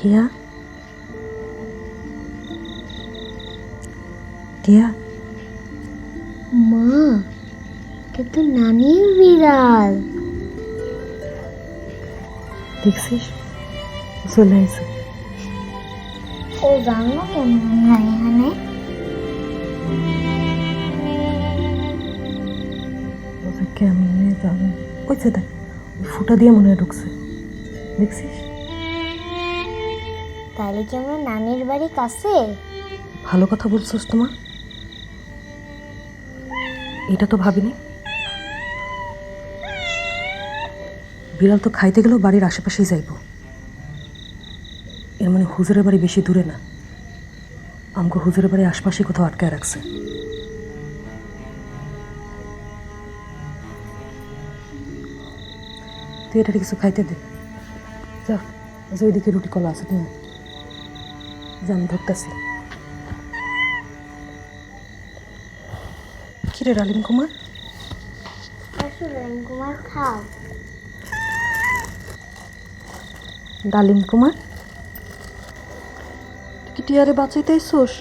টিয়া টিয়া মা এটা তো নানির বিড়াল দেখছিস চলে আসে ও জানলো কেমন না এখানে ওটা কেমনে যাবে ওই যে দেখ ওই ফুটা দিয়ে মনে হয় ঢুকছে দেখছিস তাহলে কি আমরা নানির বাড়ি কাছে? ভালো কথা বলছিস তোমার এটা তো ভাবিনি। বিড়াল তো খাইতে গেলেও বাড়ির আশেপাশেই যাইব। এর মানে হুজুরের বাড়ি বেশি দূরে না। আমাকে হুজুরের বাড়ির আশপাশে কোথাও আটকায় রাখছে। তুই এটা কিছু খাইতে দে। যা ওইদিকে রুটি কলা আছে নিয়ে আয়। যা আমি ধরতেছি কিরে ডালিম কুমার? ডালিম কুমার কি টিয়ারে বাঁচাইতে আইসোস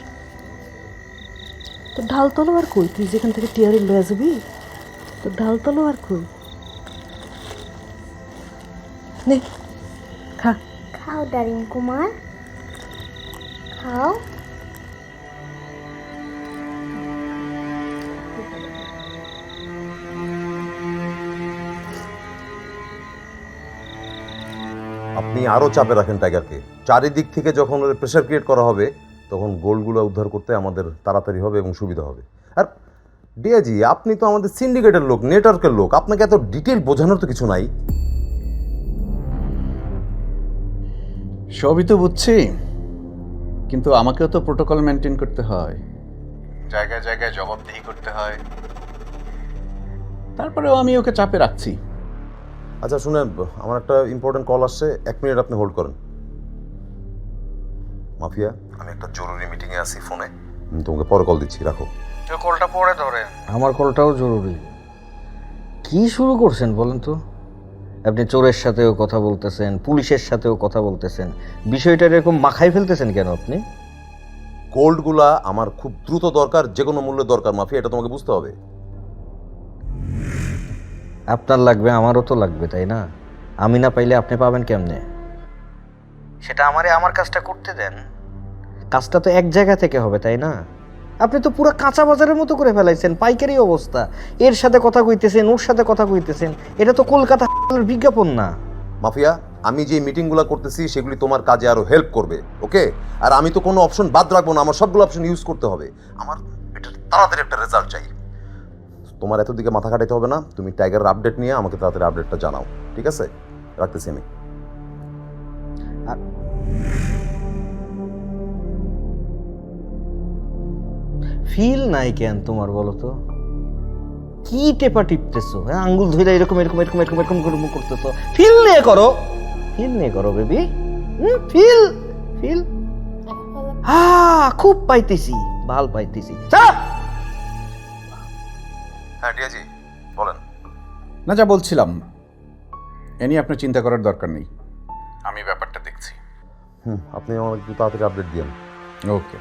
তোর ঢাল তলো আর কই? তুই যেখান থেকে টিয়ারে লয়ে যাবি তোর ঢাল তলো আর কই? নে খা। খাও ডালিম কুমার। খাও আপনি আরও চাপে রাখেন টাইগারকে। চারিদিক থেকে যখন প্রেশার ক্রিয়েট করা হবে তখন গোলগুলো উদ্ধার করতে আমাদের তাড়াতাড়ি হবে এবং সুবিধা হবে। আর ডিয়াজি আপনি তো আমাদের সিন্ডিকেটের লোক নেটওয়ার্কের লোক। আপনাকে এত ডিটেল বোঝানোর তো কিছু নাই। সবই তো বুঝছি। কিন্তু আমাকেও তো প্রোটোকল মেনটেন করতে হয়। জায়গায় জায়গায় জবাবদিহি করতে হয়। তারপরেও আমি ওকে চাপে রাখছি। আচ্ছা শুনেন আমার একটা ইম্পর্টেন্ট কল আসছে। এক মিনিট আপনি হোল্ড করেন। মাফিয়া? আমি একটা জরুরি মিটিংয়ে আছি ফোনে। তোমাকে পরে কল দিচ্ছি রাখো। কলটা পরে ধরেন। আমার কলটাও জরুরি। কি শুরু করছেন বলেন তো? আপনি চোরের সাথেও কথা বলতেছেন পুলিশের সাথেও কথা বলতেছেন। বিষয়টা এরকম মাখাই ফেলতেছেন কেন আপনি? গোল্ডগুলা আমার খুব দ্রুত দরকার যে কোনো মূল্যে দরকার মাফিয়া এটা তোমাকে বুঝতে হবে। আপনার লাগবে আমারও তো লাগবে তাই না? আমি না পাইলে আপনি পাবেন কেমনে? সেটা আমারে আমার কাজটা করতে দেন। কাজটা তো এক জায়গা থেকে হবে তাই না? আপনি তো পুরো কাঁচা বাজারের মতো করে ফেলাইছেন পাইকারি অবস্থা। এর সাথে কথা কইতেছেন ওর সাথে কথা কইতেছেন এটা তো কলকাতা বিজ্ঞাপন না। মাফিয়া আমি যে মিটিংগুলো করতেছি সেগুলি তোমার কাজে আরও হেল্প করবে ওকে আর আমি তো কোনো অপশন বাদ রাখব না আমার সবগুলো অপশন ইউজ করতে হবে। আমার এটা তাড়াতাড়ি একটা রেজাল্ট চাই। তোমার এত দিকে মাথা কাটাইতে হবে না তুমি টাইগারের আপডেট নিয়ে আমাকে তাড়াতাড়ি আপডেটটা জানাও ঠিক আছে? রাখতেছি আমি। ফিল নাই কেন তোমার বলো তো? কি টেপা টিপতেছো? হ্যাঁ আঙ্গুল ধরে এরকম এরকম এরকম এরকম এরকম এরকম করতেছো। ফিল নিয়ে করো। ফিল নিয়ে করো বেবি। হুম ফিল ফিল। হ্যাঁ খুব পাইতেছি ভালো পাইতেছি। যা! হ্যাঁ ডিয়াজি বলেন। না যা বলছিলাম এ নিয়ে আপনার চিন্তা করার দরকার নেই। আমি ব্যাপারটা দেখছি। হুম আপনি আমাকে একটু তাড়াতাড়ি আপডেট দিন ওকে।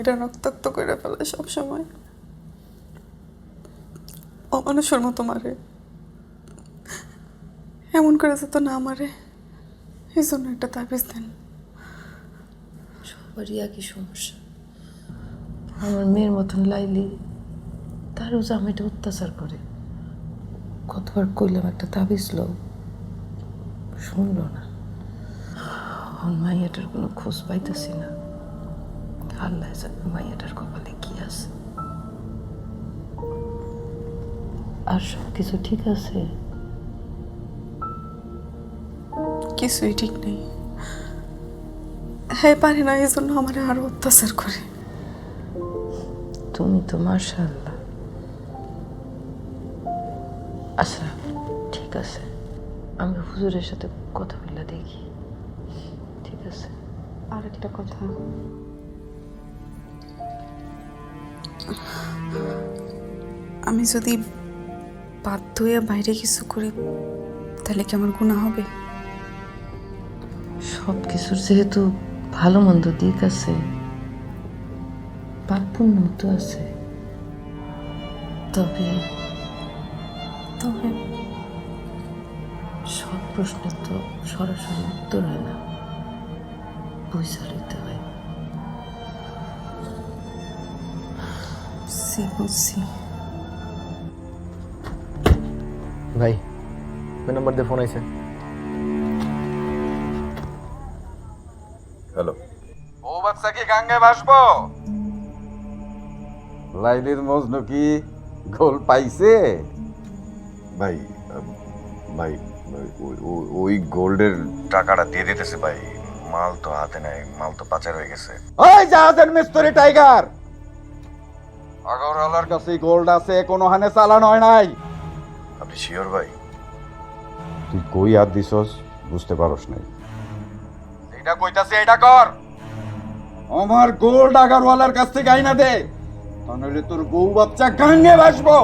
মায়েরা রক্তাক্ত করে ফেলে সবসময়। অমানুষের মতো মারে। এমন করে যেত না মারে। এই জন্য একটা তাবিজ দেন। সবারই একই সমস্যা। আমার মেয়ের মতন লাইলি তারও জামাইটা অত্যাচার করে। কতবার কইলাম একটা তাবিজ লো শুনলো না। এখন মাইয়াটার কোনো খোঁজ পাইতেছি না। আল্লাহ জানে মাইয়াটার কপালে কি আছে আর সব কিছু ঠিক আছে কিছুই ঠিক নেই হ্যাঁ পারে না এই জন্য আমার আরও অত্যাচার করে তুমি তো মাশাল্লাহ আচ্ছা ঠিক আছে আমি হুজুরের সাথে কথা বলে দেখি। ঠিক আছে আর একটা কথা। আমি যদি বাধ্য হয়ে বাইরে কিছু করি তাহলে কি আমার গুণা হবে? সব কিছুর যেহেতু ভালো মন্দ দিক আছে পাপ পুণ্য তো আছে তবে তবে সব প্রশ্নের তো সরাসরি উত্তর হয় না লইতে হয়। সে বুঝছি। ভাই ওই নাম্বার দিয়ে ফোন আইছে। হ্যালো ও বাচ্চা কি গাঙ্গে ভাসবো? লাইলির মজনু কি গোল পাইছে? ভাই ভাই ওই- ওই- ওই- ওই গোল্ডের টাকাটা দিয়ে দিতেছে ভাই। মাল তো হাতে নাই মাল তো পাচার হয়ে গেছে। ওই জাহাজের মিস্ত্রি টাইগার! আগরওয়ালার কাছে গোল্ড আছে কোনো হানে চালান হয় নাই। আপনি শিওর ভাই? তুই কই আর দিছস? বুঝতে পারস নাই। এটা কইতাছে এটা কর। আমার গোল ডাগারওয়ালার কাছ থেকে আইনা দে। তা নইলে তোর বউ বাচ্চা গাঙ্গে ভাসবো।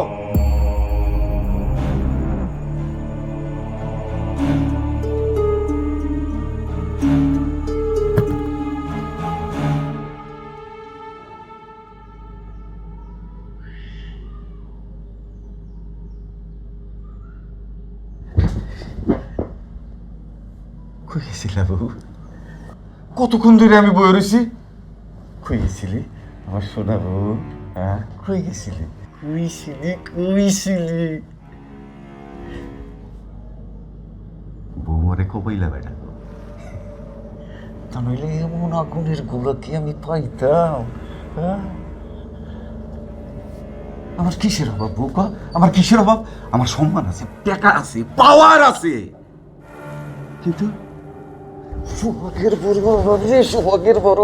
কই গেছিলা বউ? কতক্ষণ ধরে আমি বয়ে রয়েছি কই গেছিলি আমার সোনা বউ হ্যাঁ কই গেছিলি? কইছিলি কইছিলি। বৌমারে কপাইলা বেটা? তা নইলে এমন আগুনের গোলা কি আমি পাইতাম হ্যাঁ আমার কিসের অভাব বউকা আমার কিসের অভাব? আমার সম্মান আছে টাকা আছে পাওয়ার আছে। কিন্তু সোহাগের বড় অভাব রে সোহাগের বড়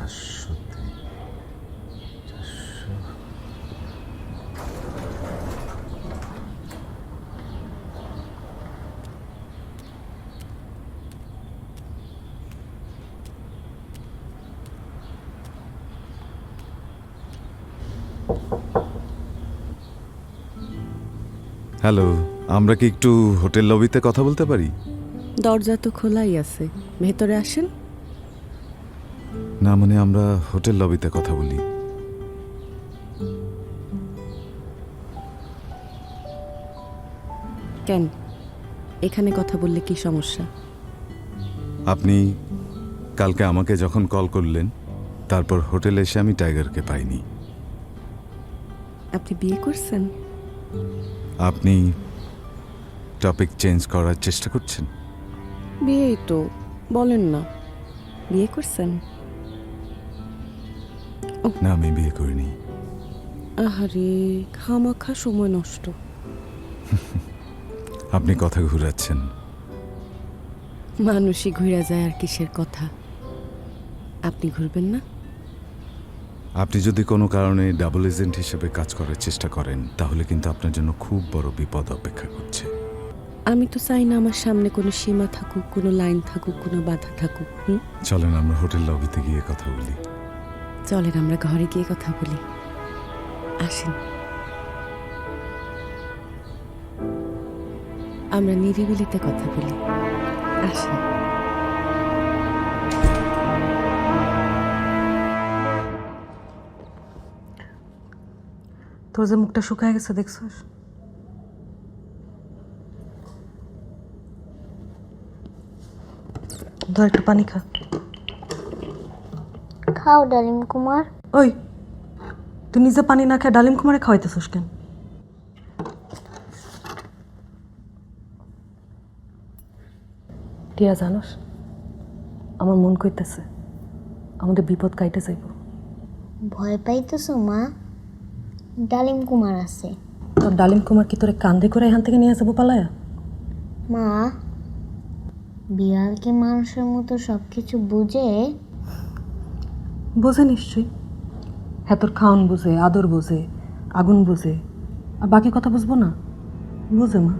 অভাব চারশো চারশো। হ্যালো, আমরা কি একটু হোটেল লবিতে কথা বলতে পারি? দরজা তো খোলাই আছে। ভেতরে আসেন। না মানে আমরা হোটেল লবিতে কথা বলি। কেন? এখানে কথা বললে কি সমস্যা? আপনি কালকে আমাকে যখন কল করলেন তারপর হোটেলে এসে আমি টাইগারকে পাইনি। আপনি বিয়ে করছেন? আপনি টপিক চেঞ্জ করার চেষ্টা করছেন? বিয়েই তো বলেন না। বিয়ে করছেন? না আমি বিয়ে করিনি। আহারে খামাখা সময় নষ্ট। আপনি কথা ঘুরাচ্ছেন। মানুষই ঘুরে যায় আর কিসের কথা? আপনি ঘুরবেন না? আপনি যদি কোনো কারণে ডাবল এজেন্ট হিসেবে কাজ করার চেষ্টা করেন তাহলে কিন্তু আপনার জন্য খুব বড় বিপদ অপেক্ষা করছে। আমি তো চাই না আমার সামনে কোনো সীমা থাকুক কোনো লাইন থাকুক কোনো বাধা থাকুক চলেন আমরা হোটেল লবিতে গিয়ে কথা বলি। চলেন, আমরা ঘরে গিয়ে কথা বলি। আসেন। আমরা নিরিবিলিতে কথা বলি। আসেন। তোর যে মুখটা শুকায় গেছে, দেখছস? ধর একটু পানি খা। খাও ডালিম কুমার। ওই তুই নিজে পানি না খেয়ে ডালিম কুমারে খাওয়াইতেছিস কেন? টিয়া জানোস আমার মন কইতেছে আমাদের বিপদ কাইটে যাইব। ভয় পাইতেছো মা? ডালিম কুমার আছে। তোর ডালিম কুমার কি তোরে কান্দে করে এখান থেকে নিয়ে যাব পালায়া? মা বিড়াল কি মানুষের মতো সব কিছু বুঝে বোঝে নিশ্চয়ই। হ্যাঁ তোর খাওন বোঝে আদর বোঝে আগুন বোঝে আর বাকি কথা বুঝব না? বুঝে মা।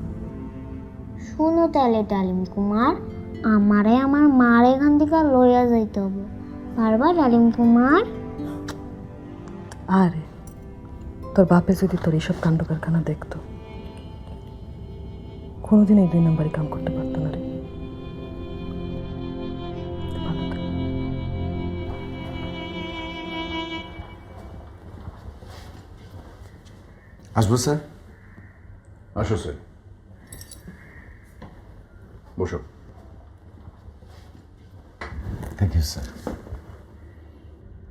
শুনো তাহলে ডালিম কুমার আমারে আমার মার এখান থেকে লইয়া যাইতে হবে। পারবা ডালিম কুমার? আরে তোর বাপে যদি তোর এইসব কাণ্ড কারখানা দেখতো কোনোদিন এই দুই নাম্বারই কাম করতে পারতো না রে। আসব স্যার আসো স্যার বসো থ্যাংক ইউ স্যার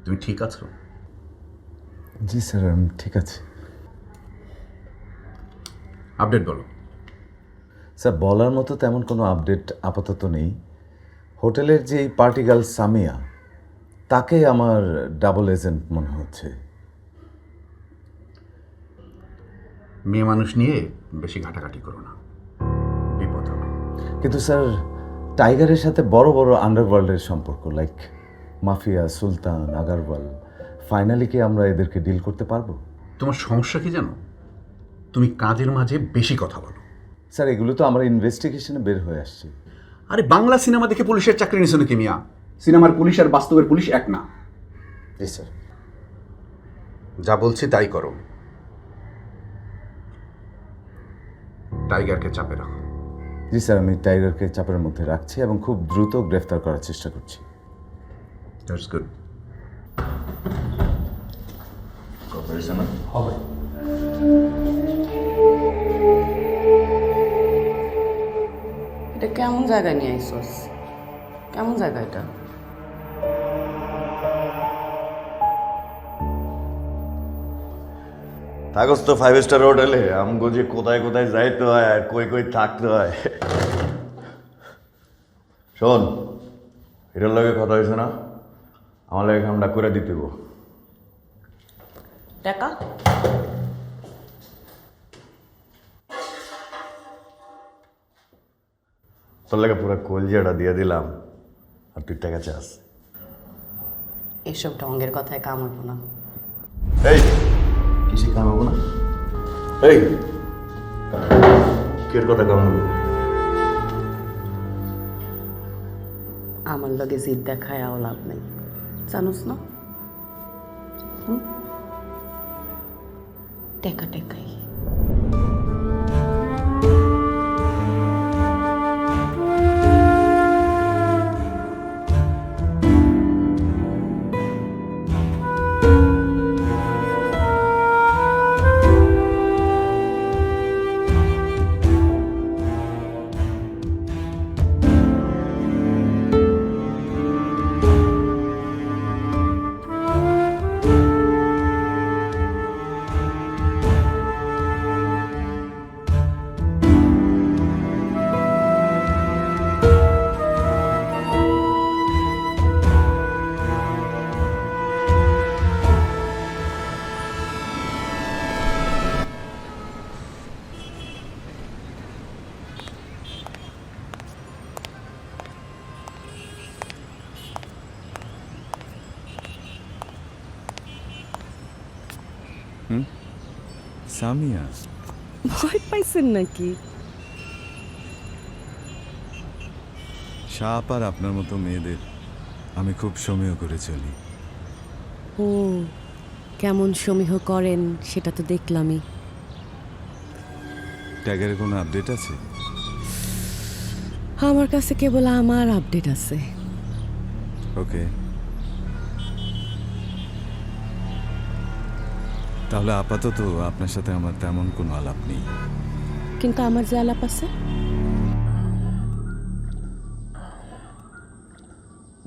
তুমি ঠিক আছো জি স্যার আমি ঠিক আছে আপডেট বলো। স্যার বলার মতো তেমন কোনো আপডেট আপাতত নেই। হোটেলের যে পার্টি গার্ল সামিয়া তাকে আমার ডাবল এজেন্ট মনে হচ্ছে। মেয়ে মানুষ নিয়ে বেশি ঘাটাঘাটি করো না। বিপদ হবে। কিন্তু স্যার টাইগারের সাথে বড় বড় আন্ডারওয়ার্ল্ডের সম্পর্ক like mafia Sultan Agarwal finally কি আমরা এদেরকে ডিল করতে পারব? তোমার সমস্যা কি জানো? তুমি কাজের মাঝে বেশি কথা বলো। স্যার এগুলো তো আমার ইনভেস্টিগেশনে বের হয়ে আসছে। আরে বাংলা সিনেমা দেখে পুলিশের চাকরি নিছো নাকি মিয়া? সিনেমার পুলিশ আর বাস্তবের পুলিশ এক না। জি স্যার। যা বলছি তাই করো। টাইগারকে চাপে রাখো। জি স্যার আমি টাইগারকে চাপের মধ্যে রাখছি এবং খুব দ্রুত গ্রেফতার করার চেষ্টা করছি। দ্যাটস গুড এটা কেমন জায়গায় নিয়ে আইসস? কেমন জায়গা এটা? থাকস তো ফাইভ স্টার হোটেলে আমগো যে কোথায় কোথায় যাইতে হয় আর কই কই থাকতে হয়। শোন এটার লগে কথা হয়েছে না? আমার লাগে কামটা করে দিতে টাকা? তোর লাগে পুরো কলজিয়াটা দিয়ে দিলাম আর তুই টাকা চাস। এসব ঢঙ্গের কথায় কামাবো না। এই! কিসে কামাবো না। এই কের কথা কামাবো? আমার লগে জিদ দেখায় আও লাভ নাই। জানোস না? টেকা টেকাই। সামিয়া ভয় পাইছেন নাকি? সাপ আর আপনার মতো মেয়েদের আমি খুব সমীহ করে চলি। ও কেমন সমীহ করেন সেটা তো দেখলামই। ট্যাগের কোনো আপডেট আছে? আমার কাছে কেবল আমার আপডেট আছে। ওকে। তাহলে আপাতত আপনার সাথে আমার তেমন কোনো আলাপ নেই। কিন্তু আমার যে আলাপ আছে?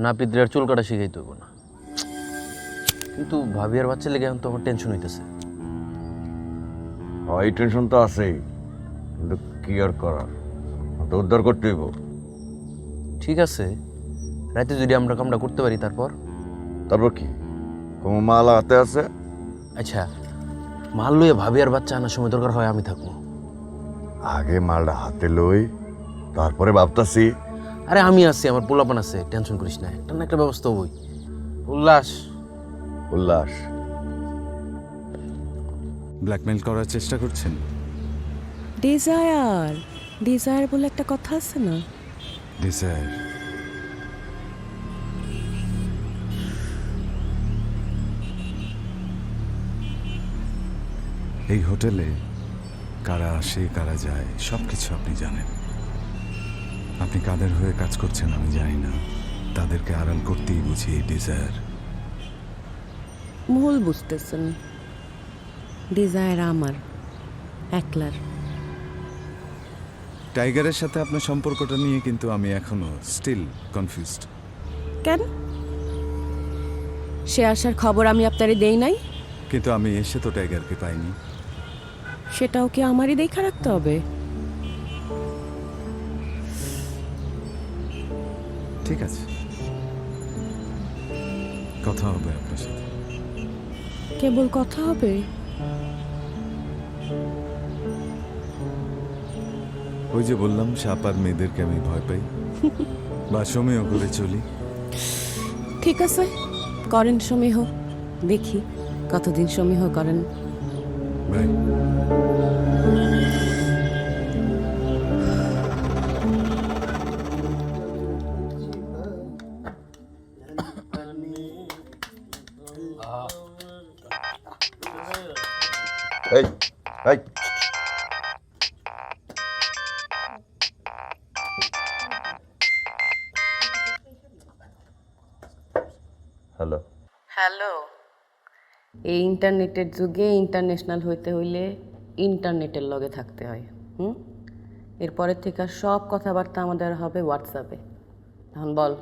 নাপিতদের আর চুল কাটা শিখাইতে হইব না। কিন্তু ভাবি আর বাচ্চা লেগে এখন তো আমার টেনশন হইতেছে। এই টেনশন তো আছেই কিন্তু কি আর করার? তো উদ্ধার করতে হইব। ঠিক আছে রাতে যদি আমরা কামটা করতে পারি তারপর? তারপর কি? কোনো মাল হাতে আছে? আচ্ছা। মাল লইয়ে ভাবি আর বাচ্চা আনার সময় দরকার হয় আমি থাকব। আগে মালটা হাতে লই তারপরে ভাবতাছি। আরে আমি আছি আমার পোলাপান আছে টেনশন করিস না একটা না একটা ব্যবস্থা হবই। উল্লাস। উল্লাস। ব্ল্যাকমেল করার চেষ্টা করছেন? ডিজায়ার ডিজায়ার বলে একটা কথা আছে না? ডিজায়ার? এই হোটেলে কারা আসে কারা যায় সব কিছু আপনি জানেন। আপনি কাদের হয়ে কাজ করছেন আমি জানি না। তাদেরকে আড়াল করতেই বুঝি এই ডিজায়ার ভুল বুঝতেছেন। ডিজায়ার আমার একলার। টাইগারের সাথে আপনার সম্পর্কটা নিয়ে কিন্তু আমি এখনও স্টিল কনফিউজড কেন? সে আসার খবর আমি আপনারে দেই নাই? কিন্তু আমি এসে তো টাইগারকে পাইনি। সেটাও কি আমারই দেখা রাখতে হবে? ঠিক আছে। কথা হবে আপনার সাথে। কেবল কথা হবে? ওই যে বললাম সাপ আর মেয়েদেরকে আমি ভয় পাই। বা সময় করে চলি। ঠিক আছে করেন সমীহ। দেখি কতদিন সমীহ করেন। বাই এই এই এই ইন্টারনেটের যুগে ইন্টারন্যাশনাল হইতে হইলে ইন্টারনেটের লগে থাকতে হয় হুম? এরপরের থেকে সব কথাবার্তা আমাদের হবে হোয়াটসঅ্যাপে এখন বল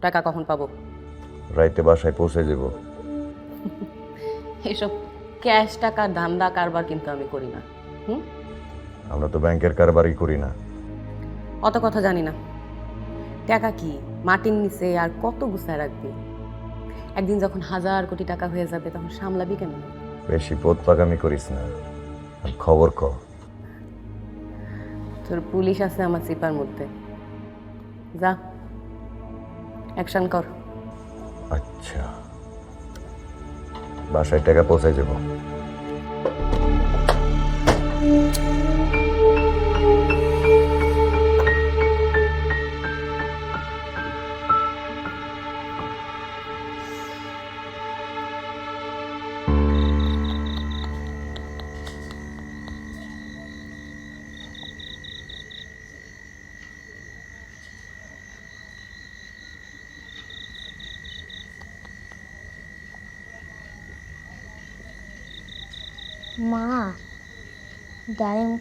টাকা কখন পাবো? রাইতে বাসায় পৌঁছে যাব। এসব ক্যাশ টাকা ধান্দা কারবার কিন্তু আমি করি না হুম? আমরা তো ব্যাংকের কারবারই করি না। অত কথা জানি না। টাকা কি? মাটির নিচে আর কত গুছায় রাখবি? একদিন যখন হাজার কোটি টাকা হয়ে যাবে তখন সামলাবি কেন? বেশি পথ পাকামি করিস না। খবর ক। তোর পুলিশ আছে আমার সিপার মধ্যে। যা অ্যাকশন কর। আচ্ছা। বাসায় টাকা পৌঁছাই যাব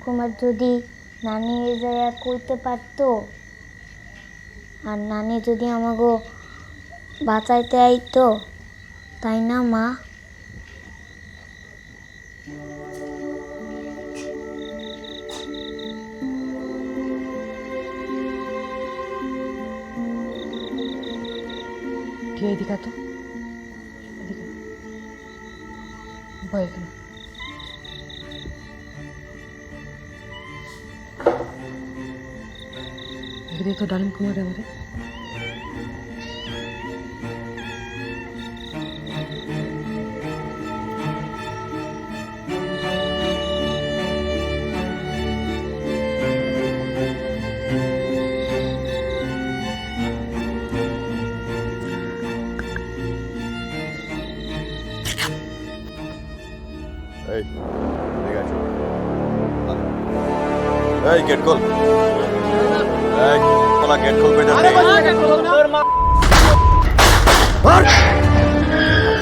কুমার যদি নানি এ জায়গা কইতে পারতো, আর নানি যদি আমাকে বাঁচাইতে আইতো, তাই না, মা? এদিকে তো? এদিকে তো ডালিম কুমার আমারে। এই ঠিক আছে। এই গেট খোল। এই শালা গেট খুলবে না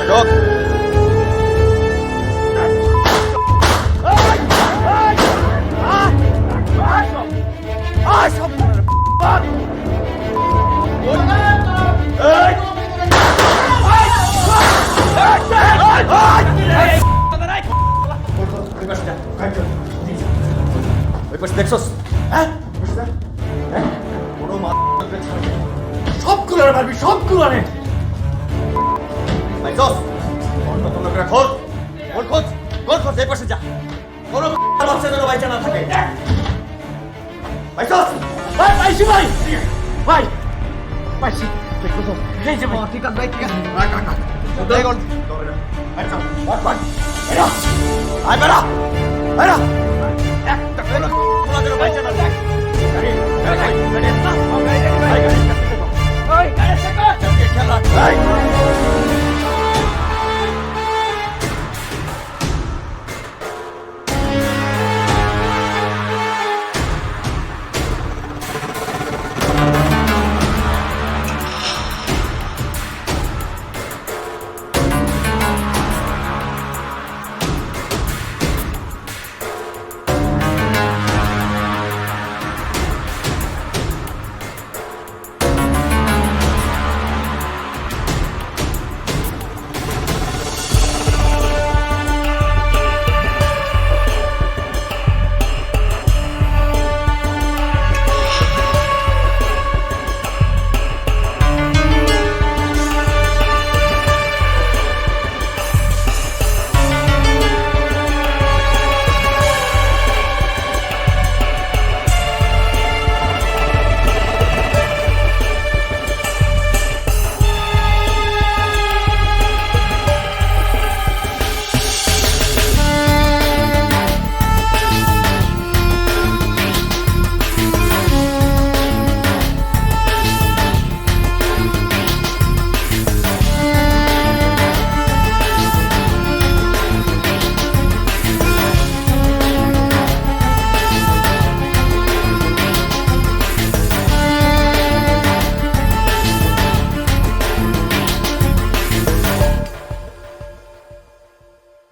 ঢোক Depois, Nexus. Ah? Depois, né? É? সবগুলো মারবি সবগুলো রে পাইছস অন্য কোনো করে খোঁজ। ওর খোঁজ ওর খোঁজ এই পাশে যা। কোনো বাচ্চা যেন বাইচা না থাকে। পাইছস ভাই পাইছি ভাই। ভাই পাইছি এই যে ভাই। ঠিক আছে ভাই ঠিক আছে। রাখ রাখ রাখ ওটাই কোন আচ্ছা বাট বাট এরা আয় বেরা এরা একটা কোনো যেন বাইচা না থাকে। Like.